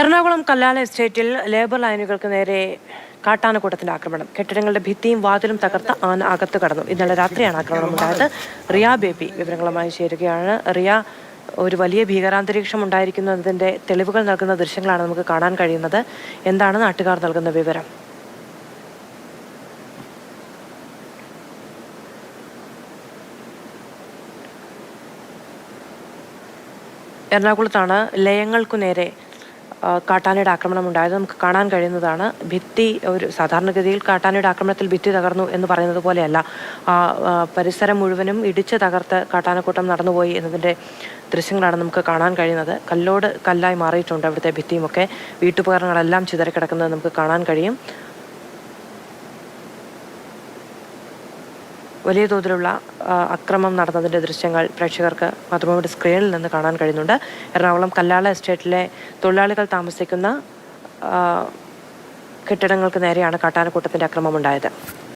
എറണാകുളം കല്ലാല എസ്റ്റേറ്റിൽ ലേബർ ലൈനുകൾക്ക് നേരെ കാട്ടാനക്കൂട്ടത്തിന്റെ ആക്രമണം. കെട്ടിടങ്ങളുടെ ഭിത്തിയും വാതിലും തകർത്ത് ആന അകത്ത് കടന്നു. ഇന്നലെ രാത്രിയാണ് ആക്രമണം ഉണ്ടായത് റിയ ബേബി വിവരങ്ങളുമായി ചേരുകയാണ്. റിയ ഒരു വലിയ ഭീകരാന്തരീക്ഷം ഉണ്ടായിരിക്കുന്നതിന്റെ തെളിവുകൾ നൽകുന്ന ദൃശ്യങ്ങളാണ് നമുക്ക് കാണാൻ കഴിയുന്നത്. എന്താണ് നാട്ടുകാർ നൽകുന്ന വിവരം? എറണാകുളത്താണ് ലയങ്ങൾക്കു നേരെ കാട്ടാനയുടെ ആക്രമണം ഉണ്ടായത് നമുക്ക് കാണാൻ കഴിയുന്നതാണ്. ഭിത്തി ഒരു സാധാരണഗതിയിൽ കാട്ടാനയുടെ ആക്രമണത്തിൽ ഭിത്തി തകർന്നു എന്ന് പറയുന്നത് പോലെയല്ല. ആ പരിസരം മുഴുവനും ഇടിച്ച് തകർത്ത് കാട്ടാനക്കൂട്ടം നടന്നുപോയി എന്നതിന്റെ ദൃശ്യങ്ങളാണ് നമുക്ക് കാണാൻ കഴിയുന്നത്. കല്ലോട് കല്ലായി മാറിയിട്ടുണ്ട് അവിടുത്തെ ഭിത്തിയുമൊക്കെ. വീട്ടുപകരണങ്ങളെല്ലാം ചിതറിക്കിടക്കുന്നത് നമുക്ക് കാണാൻ കഴിയും. വലിയ തോതിലുള്ള അക്രമം നടന്നതിന്റെ ദൃശ്യങ്ങൾ പ്രേക്ഷകർക്ക് മാതൃഭൂമിയുടെ സ്ക്രീനിൽ നിന്ന് കാണാൻ കഴിയുന്നുണ്ട്. എറണാകുളം കല്ലാള എസ്റ്റേറ്റിലെ തൊഴിലാളികൾ താമസിക്കുന്ന കെട്ടിടങ്ങൾക്ക് നേരെയാണ് കാട്ടാനക്കൂട്ടത്തിന്റെ അക്രമം ഉണ്ടായത്